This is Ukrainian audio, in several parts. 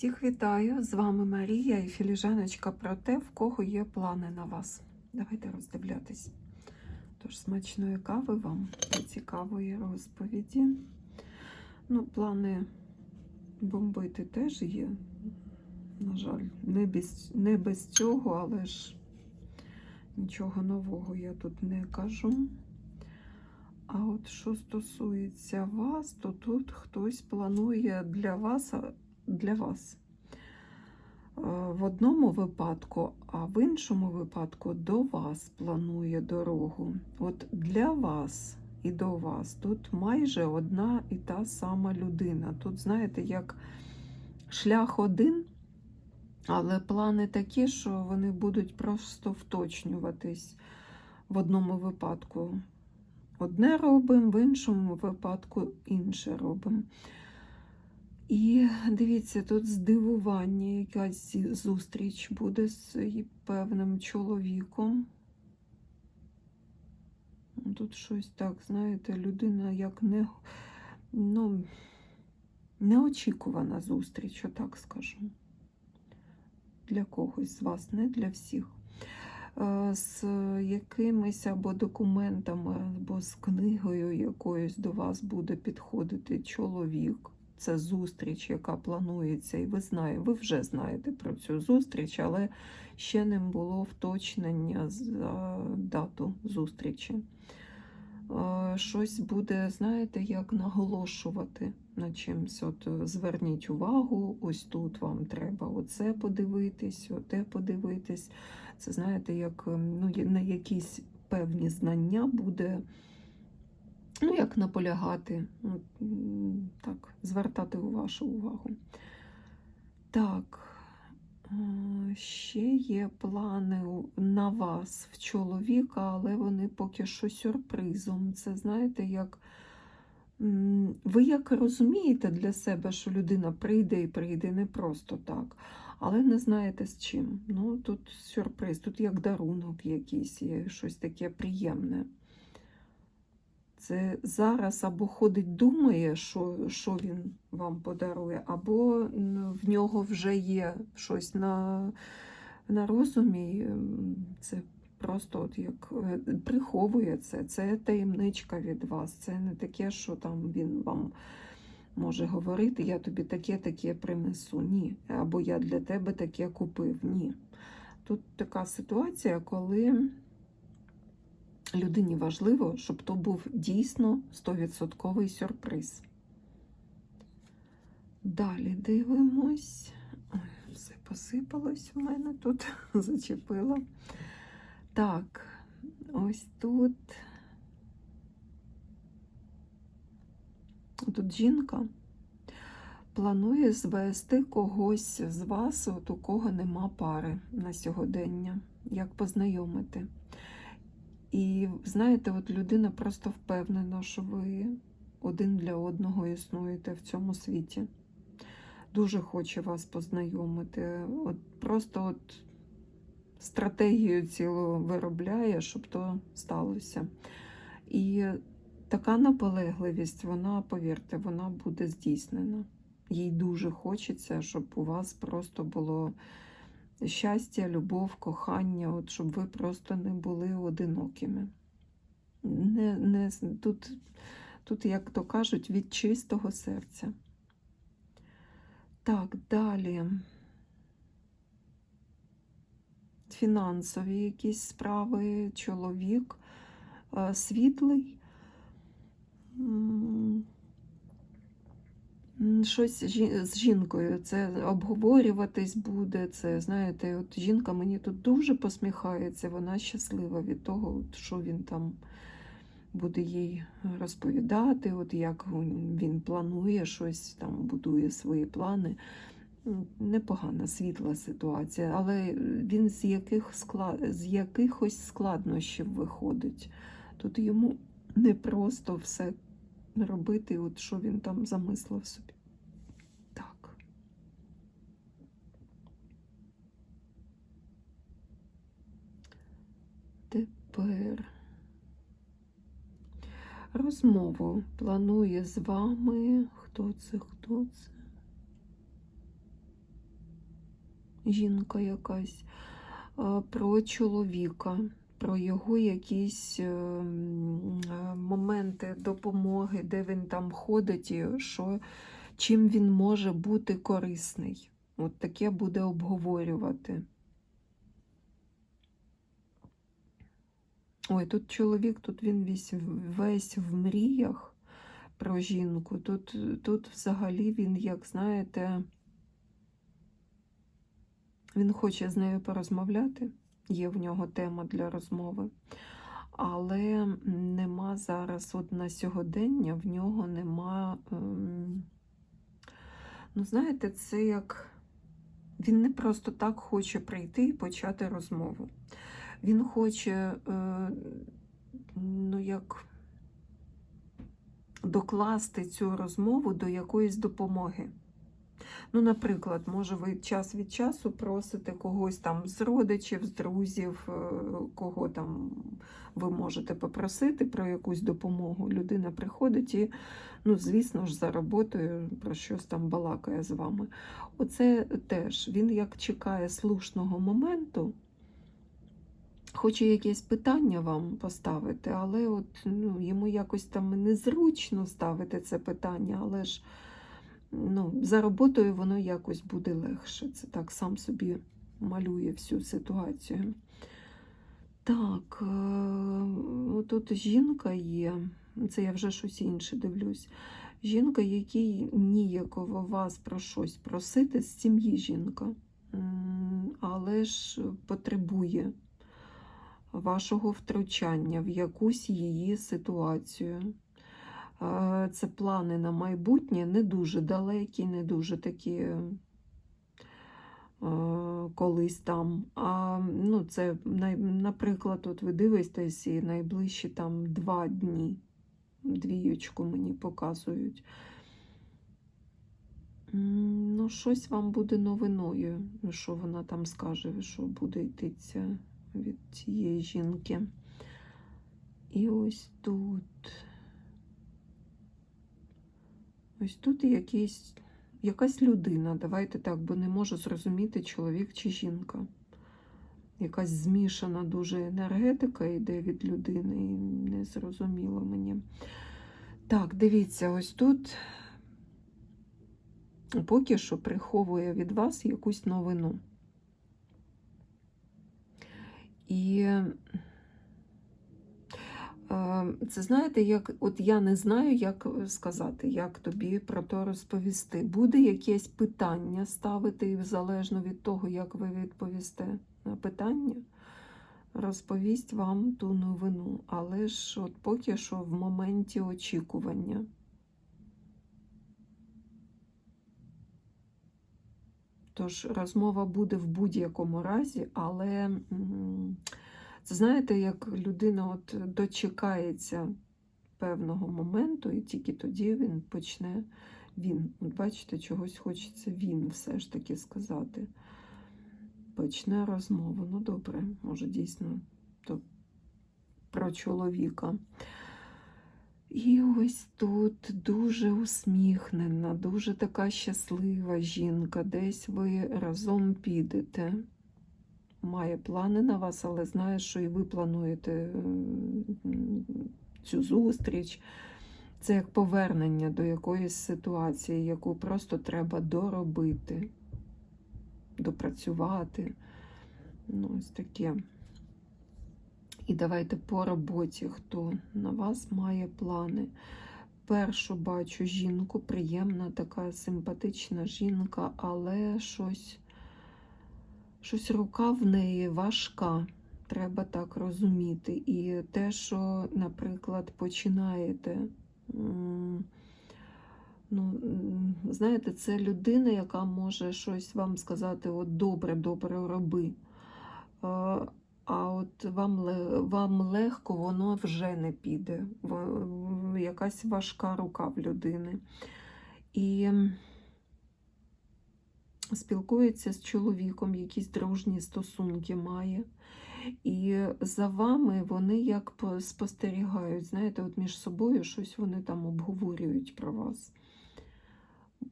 Всіх вітаю! З вами Марія і філіжаночка про те, в кого є плани на вас. Давайте роздивлятись. Тож, смачної кави вам та цікавої розповіді. Ну, плани бомбити теж є. На жаль, не без, не без цього, але ж нічого нового я тут не кажу. А от що стосується вас, то тут хтось планує для вас для вас. Е, В одному випадку, а в іншому випадку до вас планує дорогу. От для вас і до вас тут майже одна і та сама людина. Тут, знаєте, як шлях один, але плани такі, що вони будуть просто вточнюватись в одному випадку. Одне робимо, в іншому випадку інше робимо. І дивіться, тут здивування, якась зустріч буде з певним чоловіком. Тут щось так, знаєте, людина як не, ну, неочікувана зустріч, отак скажу. Для когось з вас, не для всіх. З якимись або документами, або з книгою якоюсь до вас буде підходити чоловік це зустріч, яка планується, і ви знаєте, ви вже знаєте про цю зустріч, але ще не було вточнення за дату зустрічі. Щось буде, знаєте, як наголошувати на чимось. От е, Зверніть увагу, ось тут вам треба оце подивитись, оте подивитись. Це, знаєте, як ем, ну, на якісь певні знання буде Ну, як наполягати, ну, так, звертати вашу увагу. Так, е, ще є плани на вас в чоловіка, але вони поки що сюрпризом. Це знаєте, як ви як розумієте для себе, що людина прийде і прийде не просто так, але не знаєте з чим. Ну, Тут сюрприз, тут як дарунок якийсь, є щось таке приємне. Це зараз або ходить, думає, що що він вам подарує, або в нього вже є щось на на розумі. Це просто от як е, приховує це. Це таємничка від вас. Це не таке, що там він вам може говорити, я тобі таке-таке принесу. Ні. Або я для тебе таке купив. Ні. Тут така ситуація, коли людині важливо, щоб то був дійсно 100% сюрприз. Далі дивимось. Ой, все посипалось в мене тут, зачепило. Так, ось тут. Тут жінка планує звести когось з вас, от у кого нема пари на сьогодення, як познайомити. І знаєте, от людина просто впевнена, що ви один для одного існуєте в цьому світі. Дуже хоче вас познайомити. От Просто от стратегію цілу виробляє, щоб то сталося. І така наполегливість, вона, повірте, вона буде здійснена. Їй дуже хочеться, щоб у вас просто було щастя, любов, кохання, от щоб ви просто не були одинокими. Не, не, Тут, тут, як то кажуть, від чистого серця. Так, далі. Фінансові якісь справи, чоловік, е, світлий щось з жінкою це обговорюватись буде. Це, знаєте, от жінка мені тут дуже посміхається, вона щаслива від того, що він там буде їй розповідати, от як він планує щось, там будує свої плани. Непогана світла ситуація, але він з яких склад... з якихось складнощів виходить. Тут йому не просто все робити, от що він там замислив собі. Так. Тепер розмову планує з вами. Хто це? Хто це? жінка якась, про чоловіка, про його якісь е, м, е, моменти допомоги, де він там ходить, і що, чим він може бути корисний. От таке буде обговорювати. Ой, тут чоловік, тут він весь, весь в мріях про жінку. Тут, тут взагалі він, як знаєте, він хоче з нею порозмовляти, є в нього тема для розмови, але нема зараз, от на сьогодення, в нього нема. Ем... Ну, знаєте, це як він не просто так хоче прийти і почати розмову. Він хоче, е, ну, як докласти цю розмову до якоїсь допомоги. Ну, наприклад, може, ви час від часу просите когось там з родичів, з друзів, е, кого там ви можете попросити про якусь допомогу. Людина приходить і, ну, звісно ж, за роботою про щось там балакає з вами. Оце теж він як чекає слушного моменту. Хоче якесь питання вам поставити, але от, ну, йому якось там незручно ставити це питання, але ж ну, за роботою воно якось буде легше. Це так сам собі малює всю ситуацію. Так, е, тут жінка є, це я вже щось інше дивлюсь. Жінка, якій ніяково вас про щось просити, з сім'ї жінка, але ж потребує вашого втручання в якусь її ситуацію. Це плани на майбутнє не дуже далекі, не дуже такі колись там. А ну, це, наприклад, от ви дивитесь і найближчі там два дні. Двіючку мені показують. Ну, щось вам буде новиною, що вона там скаже, що буде йтися від цієї жінки. І ось тут. Ось тут якийсь, якась людина, давайте так, бо не можу зрозуміти, чоловік чи жінка. Якась змішана дуже енергетика йде від людини, і не зрозуміло мені. Так, дивіться, ось тут поки що приховує від вас якусь новину. І це знаєте, як от я не знаю, як сказати, як тобі про то розповісти. Буде якесь питання ставити, залежно від того, як ви відповісте на питання, розповість вам ту новину. Але ж от поки що в моменті очікування. Тож розмова буде в будь-якому разі, але це знаєте, як людина от дочекається певного моменту, і тільки тоді він почне він. От бачите, чогось хочеться він все ж таки сказати. Почне розмову. Ну, добре, може, дійсно то про чоловіка. І ось тут дуже усміхнена, дуже така щаслива жінка. Десь ви разом підете. Має плани на вас, але знає, що і ви плануєте цю зустріч. Це як повернення до якоїсь ситуації, яку просто треба доробити, допрацювати. Ну, ось таке. І давайте по роботі, хто на вас має плани. Першу бачу жінку, приємна, така симпатична жінка, але щось, щось рука в неї важка. Треба так розуміти. І те, що, наприклад, починаєте. Ну, знаєте, це людина, яка може щось вам сказати: от добре, добре роби а от вам вам легко воно вже не піде. Якась важка рука в людини. І спілкується з чоловіком, якісь дружні стосунки має. І за вами вони як спостерігають, знаєте, от між собою щось вони там обговорюють про вас.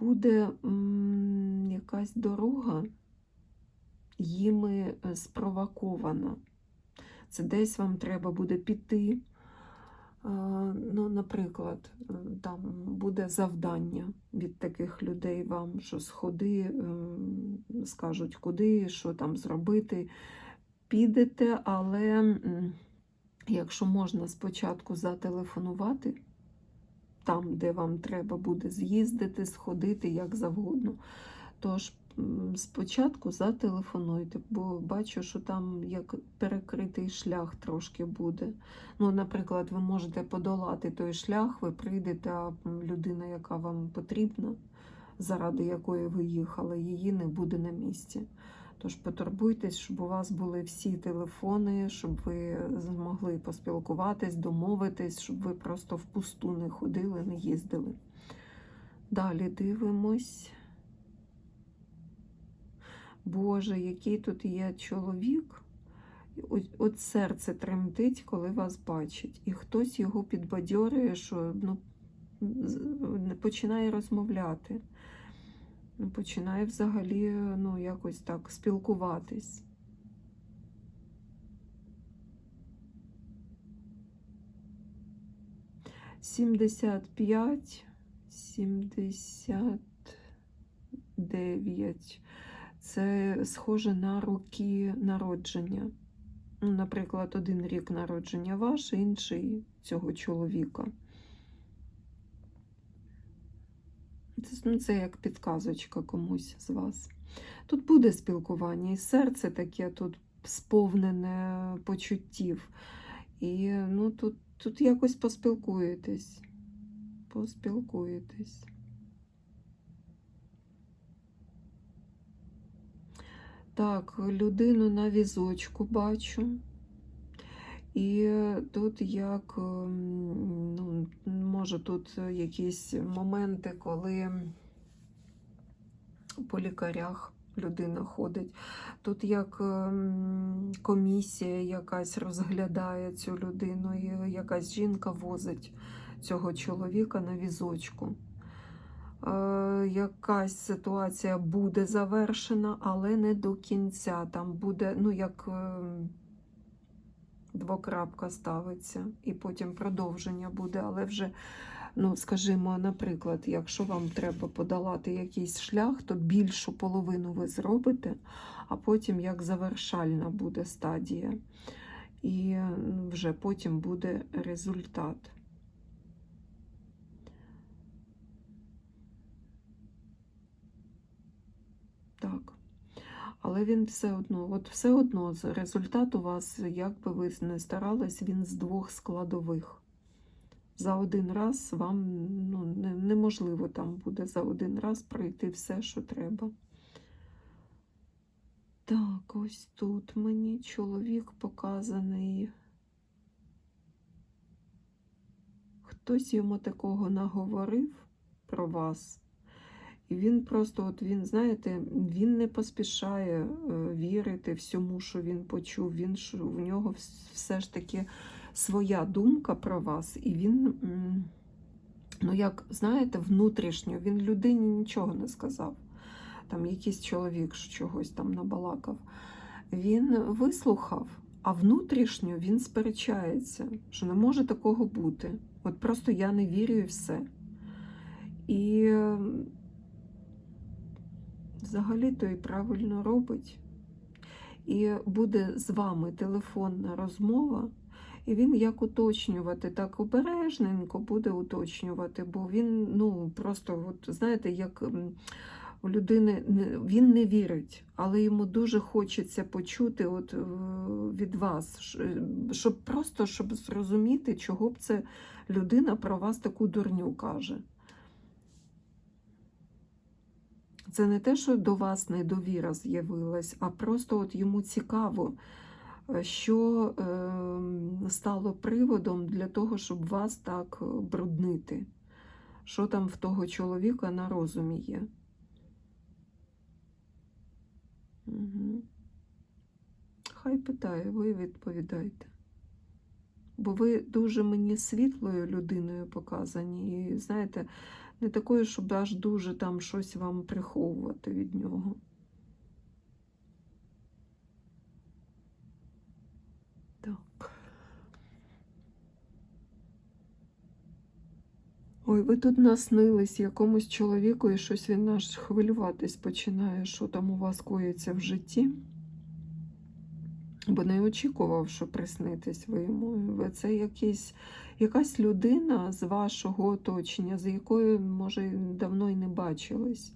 Буде м якась дорога їми е, спровокована. Це десь вам треба буде піти. Ну, наприклад, е, там буде завдання від таких людей вам, що сходи, е, скажуть, куди, що там зробити. Підете, але якщо можна спочатку зателефонувати, там, де вам треба буде з'їздити, сходити, як завгодно. Тож спочатку зателефонуйте, бо бачу, що там як перекритий шлях трошки буде. Ну, наприклад, ви можете подолати той шлях, ви прийдете, а людина, яка вам потрібна, заради якої ви їхали, її не буде на місці. Тож потурбуйтесь, щоб у вас були всі телефони, щоб ви змогли поспілкуватись, домовитись, щоб ви просто впусту не ходили, не їздили. Далі дивимось. Боже, який тут є чоловік. От, серце тремтить, коли вас бачить. І хтось його підбадьорює, що ну, починає розмовляти. Ну, Починає взагалі ну, якось так спілкуватись. Сімдесят п'ять, сімдесят дев'ять. Це схоже на роки народження. Ну, Наприклад, один рік народження ваш, інший цього чоловіка. Це, ну, це як підказочка комусь з вас. Тут буде спілкування, і серце таке тут сповнене почуттів. І ну, тут, тут якось поспілкуєтесь. Поспілкуєтесь. Так, людину на візочку бачу. І тут як, ем, ну, може, тут якісь моменти, коли по лікарях людина ходить. Тут як ем, комісія якась розглядає цю людину, і якась жінка возить цього чоловіка на візочку. Е, якась ситуація буде завершена, але не до кінця. Там буде, ну, як ем, двокрапка ставиться, і потім продовження буде, але вже, ну, скажімо, наприклад, якщо вам треба подолати якийсь шлях, то більшу половину ви зробите, а потім як завершальна буде стадія. І ну, вже потім буде результат. Так. Але він все одно, от все одно результат у вас, як би ви не старались, він з двох складових. За один раз вам ну, не- неможливо там буде за один раз пройти все, що треба. Так, ось тут мені чоловік показаний. Хтось йому такого наговорив про вас. Він просто, от він, знаєте, він не поспішає е, вірити всьому, що він почув. Він в нього все ж таки своя думка про вас, і він, ну як знаєте, внутрішньо він людині нічого не сказав. Там якийсь чоловік чогось там набалакав. Він вислухав, а внутрішньо він сперечається, що не може такого бути. От просто я не вірю і все. І е, взагалі-то і правильно робить. І буде з вами телефонна розмова, і він як уточнювати, так обережненько буде уточнювати, бо він, ну, просто, от, знаєте, як у людини він не вірить, але йому дуже хочеться почути от, е, від вас, щоб просто щоб зрозуміти, чого б це людина про вас таку дурню каже. Це не те, що до вас недовіра з'явилась, а просто от йому цікаво, е, що е, стало приводом для того, щоб вас так е, бруднити. Що там в того чоловіка на розумі є. Угу. Хай питає, ви відповідайте. Бо ви дуже мені світлою людиною показані. І знаєте, не такою, щоб аж дуже там щось вам приховувати від нього. Так. Ой, ви тут наснились якомусь чоловіку і щось він наш хвилюватись починає, що там у вас коїться в житті. Бо не очікував, що приснитись ви йому. Це якийсь якась людина з вашого оточення, з якою, може, давно і не бачились.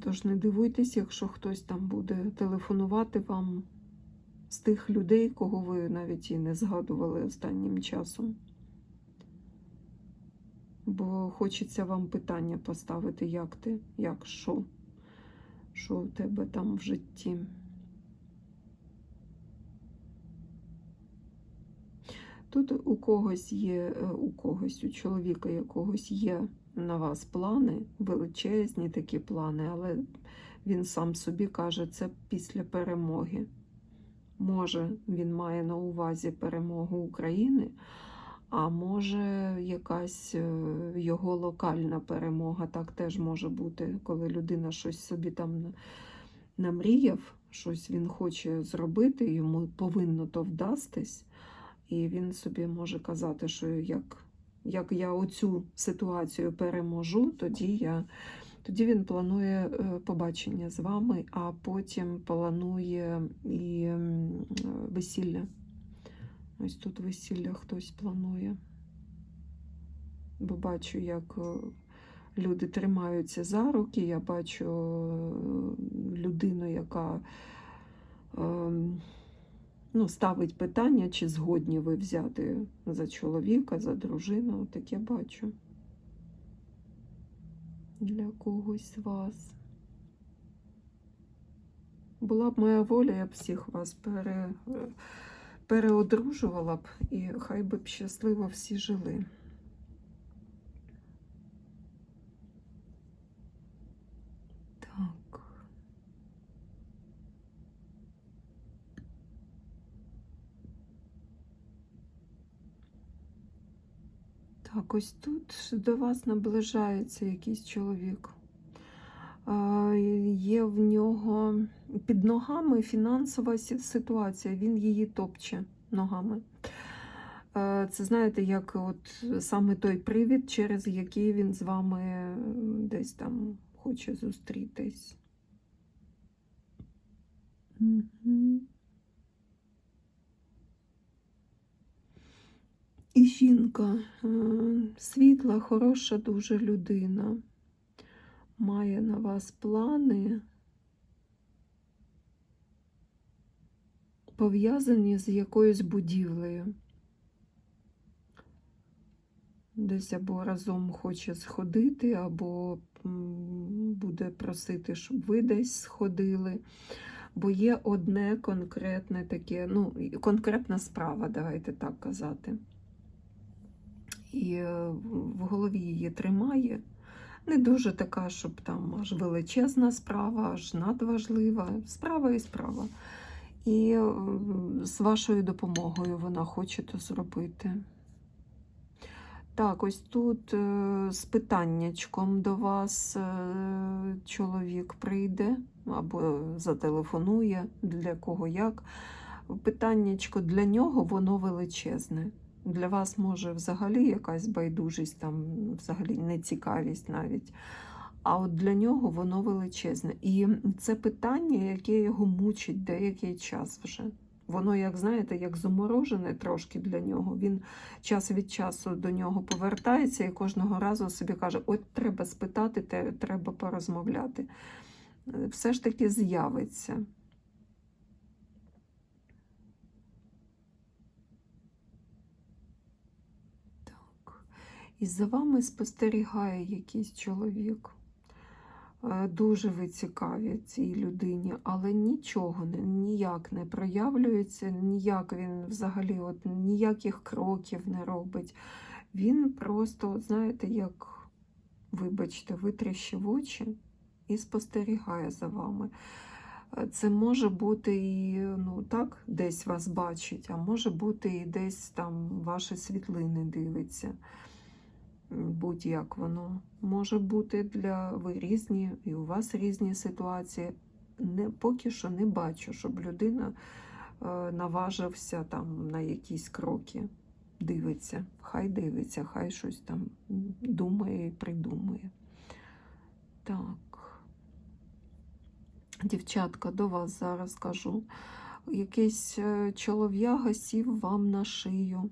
Тож не дивуйтесь, якщо хтось там буде телефонувати вам з тих людей, кого ви навіть і не згадували останнім часом. Бо хочеться вам питання поставити, як ти, як що, що у тебе там в житті. Тут у когось є, е, у когось, у чоловіка якогось є на вас плани, величезні такі плани, але він сам собі каже, це після перемоги. Може, він має на увазі перемогу України, а може, якась е, його локальна перемога. Так теж може бути, коли людина щось собі там намріяв, щось він хоче зробити, йому повинно то вдастись. І він собі може казати, що як, як я оцю ситуацію переможу, тоді я. Тоді він планує е, побачення з вами, а потім планує і е, весілля. Ось тут весілля хтось планує. Бо бачу, як е, люди тримаються за руки. Я бачу людину, яка ем, ну, ставить питання, чи згодні ви взяти за чоловіка, за дружину. Таке бачу. Для когось з вас. Була б моя воля, я б всіх вас пере, переодружувала б і хай би б щасливо всі жили. Так. Так, ось тут до вас наближається якийсь чоловік. Є в нього під ногами фінансова ситуація, він її топче ногами. Це знаєте, як от саме той привід, через який він з вами е, десь там хоче зустрітись. Мгм. І жінка, е, світла, хороша дуже людина, має на вас плани, пов'язані з якоюсь будівлею. Десь або разом хоче сходити, або буде просити, щоб ви десь сходили. Бо є одне конкретне таке, ну, конкретна справа, давайте так казати. І е, в голові її тримає. Не дуже така, щоб там аж величезна справа, аж надважлива. Справа і справа. І е, з вашою допомогою вона хоче то зробити. Так, ось тут е, з питаннячком до вас чоловік прийде або зателефонує, для кого як. Питаннячко для нього воно величезне. Для вас може взагалі якась байдужість, там взагалі нецікавість навіть. А от для нього воно величезне. І це питання, яке його мучить деякий час вже. Воно, як знаєте, як заморожене трошки для нього. Він час від часу до нього повертається і кожного разу собі каже: от треба спитати, треба порозмовляти. Е, Все ж таки з'явиться. Так. І за вами спостерігає якийсь чоловік. Е, Дуже ви цікаві цій людині, але нічого ніяк не проявлюється, ніяк він взагалі от, ніяких кроків не робить. Він просто, от знаєте, як, вибачте, витріщив очі і спостерігає за вами. Е, Це може бути і ну, так, десь вас бачить, а може бути і десь там ваші світлини дивиться будь-як воно може бути для ви різні, і у вас різні ситуації. Не, поки що не бачу, щоб людина е, наважився там на якісь кроки. дивиться. Хай дивиться, хай щось там думає і придумує. Так. Дівчатка, до вас зараз кажу. Якийсь е, чолов'яга сів вам на шию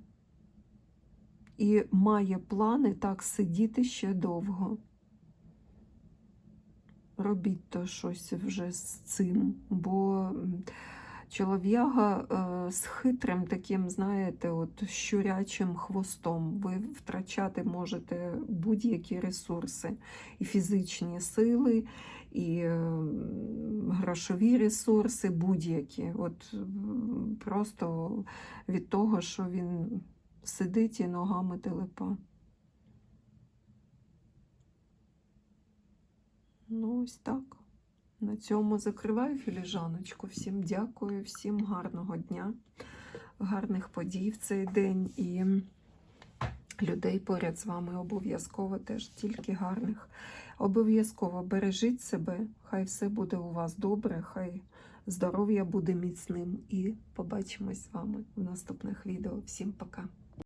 і має плани так сидіти ще довго. Робіть то щось вже з цим, бо чолов'яга е, з хитрим таким, знаєте, от щурячим хвостом. Ви втрачати можете будь-які ресурси, і фізичні сили, і е, грошові ресурси, будь-які. От просто від того, що він сидить і ногами телепа. Ну, ось так. На цьому закриваю філіжаночку. Всім дякую, всім гарного дня, гарних подій в цей день і людей поряд з вами обов'язково теж тільки гарних. Обов'язково бережіть себе, хай все буде у вас добре, хай здоров'я буде міцним. І побачимось з вами в наступних відео. Всім пока!